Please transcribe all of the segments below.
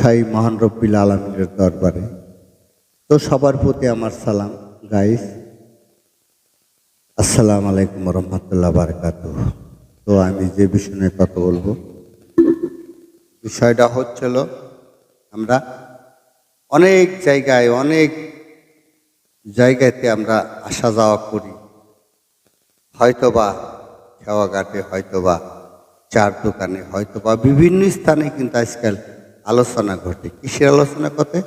চাই মহান রব্বিল আলমীর দরবারে। তো সবার প্রতি আমার সালাম। গাইস আসসালাম আলাইকুম রহমতুল্লাহ বারকাত তো আমি যে বিষয় নিয়ে কথা বলব, বিষয়টা হচ্ছিল আমরা অনেক জায়গায়, অনেক জায়গাতে আমরা আসা যাওয়া করি। হয়তোবা খেওয়াঘাটে, হয়তোবা চার দোকানে, হয়তোবা বিভিন্ন স্থানে কিন্তু আজকাল আলোচনা ঘটে। কিসের আলোচনা ঘটে?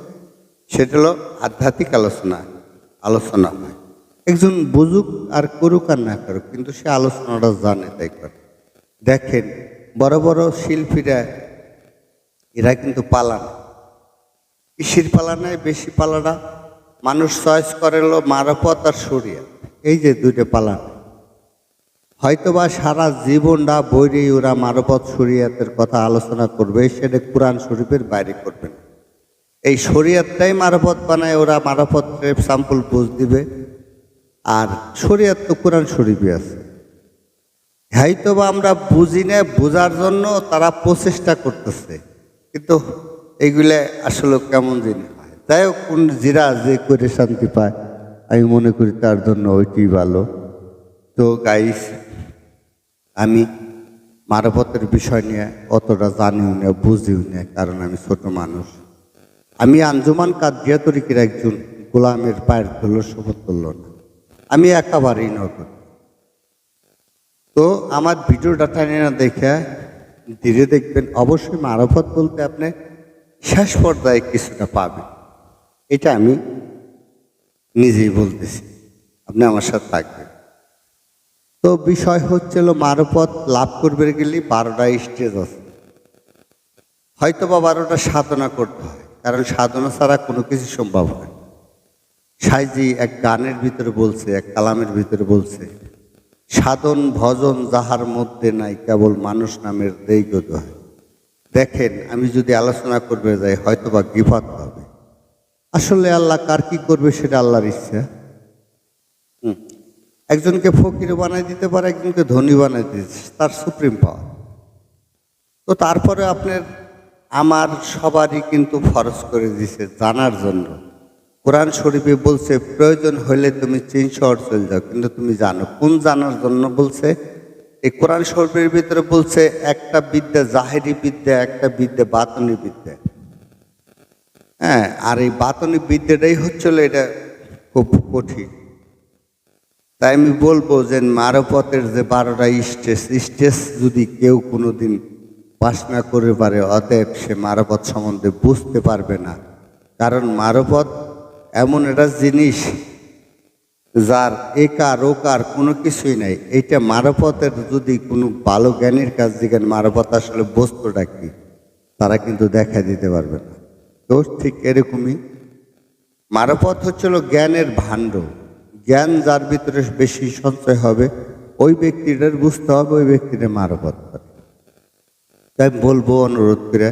সেটা হলো আধ্যাত্মিক আলোচনা আলোচনা হয় একজন বুঝুক আর করুক আর না করুক, কিন্তু সে আলোচনাটা জানে, তাই করে দেখেন, বড় বড় শিল্পীরা, এরা কিন্তু পালান। কৃষির পালানায় বেশি পালানা মানুষ চয়েস করে হলো মারাপত আর সরিয়া এই যে দুইটা পালান। হয়তোবা সারা জীবনটা বইরে ওরা মারপথ শরিয়াতের কথা আলোচনা করবে, সেটা কোরআন শরীফের বাইরে করবে না। এই শরিয়াতটাই মারফত বানায়, ওরা মারফত সাম্পল বুঝ দিবে। আর শরিয়াত তো কোরআন শরীফে আছে। হয়তোবা আমরা বুঝি না, বোঝার জন্য তারা প্রচেষ্টা করতেছে। কিন্তু এইগুলা আসলে কেমন জিনিস হয় যাই হোক, কোন জিরা যে করে শান্তি পায়, আমি মনে করি তার জন্য ওইটি ভালো। তো গাইস আমি মারপথের বিষয় নিয়ে অতটা জানিও না, বুঝিও না, কারণ আমি ছোট মানুষ। আমি আঞ্জুমান কাদিয়া তরিকের একজন গোলামের পায়ের ধুলো শপথ করল না। আমি একেবারেই নতুন তো আমার ভিডিওটা টানে না দেখে ধীরে দেখবেন, অবশ্যই মারফত বলতে আপনি শেষ পর্যায়ে কিছুটা পাবেন। এটা আমি নিজেই বলতেছি। আপনি আমার সাথে থাকবেন। তো বিষয় হচ্ছিল মারফত লাভ করবে গেলে বারোটা স্টেজ আছে। হয়তো বা বারোটা সাধনা করতে হয়, কারণ সাধনা ছাড়া কোনো কিছু সম্ভব হয় সাইজি এক গানের ভিতরে বলছে, এক কালামের ভিতরে বলছে, সাধন ভজন যাহার মধ্যে নাই, কেবল মানুষ নামের দেইগত হয়। দেখেন, আমি যদি আলোচনা করবে যাই হয়তো বা গিফাত হবে আসলে আল্লাহ কার কি করবে সেটা আল্লাহর ইচ্ছা। হুম। একজনকে ফকির বানাই দিতে পারে, একজনকে ধনী বানাই দিতে তার সুপ্রিম পাওয়ার। তো তারপরে আপনার আমার সবারই কিন্তু ফরজ করে দিছে জানার জন্য। কোরআন শরীফে বলছে, প্রয়োজন হলে তুমি চীন শহর চলে যাও। কিন্তু তুমি জানো, কোন জানার জন্য বলছে? এই কোরআন শরীফের ভিতরে বলছে, একটা বিদ্যা জাহেরি বিদ্যা, একটা বিদ্যা বাতনি বিদ্যা। হ্যাঁ আর এই বাতনি বিদ্যাটাই হচ্ছিল এটা খুব কঠিন। তাই আমি বলব যে মারপথের যে বারোটা স্টেজ স্টেজ যদি কেউ কোনোদিন পাস না করে পারে, অতএব সে মারপথ সম্বন্ধে বুঝতে পারবে না। কারণ মারপথ এমন একটা জিনিস যার একার, ওকার কোনো কিছুই নাই। এইটা মারপথের যদি কোনো ভালো জ্ঞানীর কাছ থেকে মারপথ আসলে বস্তুটা কি, তারা কিন্তু দেখা দিতে পারবে না। তো ঠিক এরকমই। মারপথ হচ্ছিল জ্ঞানের ভাণ্ড জ্ঞান যার ভিতরে বেশি সঞ্চয় হবে, ওই ব্যক্তিটার বুঝতে হবে, ওই ব্যক্তিটা করে তাই বলব, অনুরোধ করে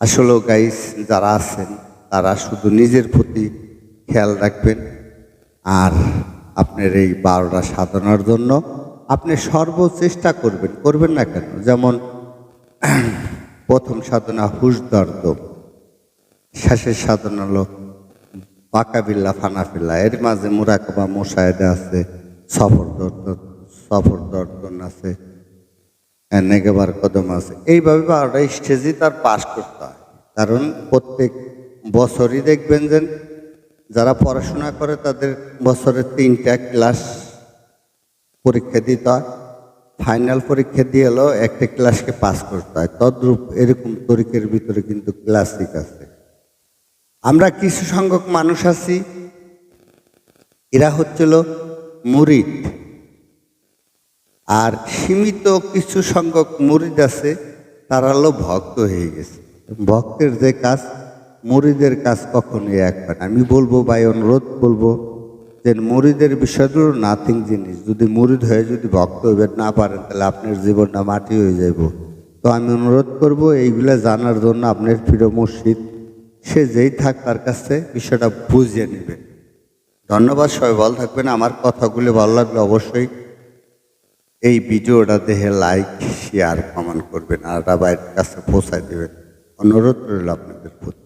আসলে গাইস যারা আছেন, তারা শুধু নিজের প্রতি খেয়াল রাখবেন। আর আপনার এই বারোটা সাধনার জন্য আপনি সর্বচেষ্টা করবেন করবেন না কেন? যেমন, প্রথম সাধনা হুশ দর্দ শেষের সাধনা হলো বাকাবিল্লা ফানাফিল্লা এর মাঝে মুরাকাবা মোশাহেদা আছে, সফর দর্দন সফর দর্দন আছে নেগেবার কদম আছে। এইভাবে বারোটা স্টেজই তার পাশ করতে হয়। কারণ প্রত্যেক বছরই দেখবেন যে যারা পড়াশোনা করে তাদের বছরে তিনটা ক্লাস পরীক্ষা দিতে হয়। ফাইনাল পরীক্ষা দিয়ে এলো, একটা ক্লাসকে পাস করতে হয়। তদ্রূপ এরকম তরিকের ভিতরে কিন্তু ক্লাসিক আছে। আমরা কিছু সংখ্যক মানুষ আছি। এরা হচ্ছিল মুরিদ। আর সীমিত কিছু সংখ্যক মুরিদ আছে, তারা হলো ভক্ত হয়ে গেছে। ভক্তের যে কাজ, মুরিদের কাজ কখনোই একবার আমি বলব ভাই, অনুরোধ বলব যে মুরিদের বিষয়গুলো নাথিং জিনিস। যদি মুরিদ হয়ে যদি ভক্ত হইবে, না পারেন, তাহলে আপনার জীবনটা মাটি হয়ে যাইব। তো আমি অনুরোধ করব, এইগুলা জানার জন্য আপনার প্রিয় মসজিদ সে যেই থাক তার কাছে বিষয়টা বুঝিয়ে নেবে। ধন্যবাদ, সবাই ভালো থাকবেন। আমার কথাগুলি ভালো লাগলে অবশ্যই এই ভিডিওটা দেহে লাইক, শেয়ার, কমেন্ট করবেন। আর বাইরের কাছে পৌঁছায় দেবেন। অনুরোধ রইল আপনাদের প্রতি।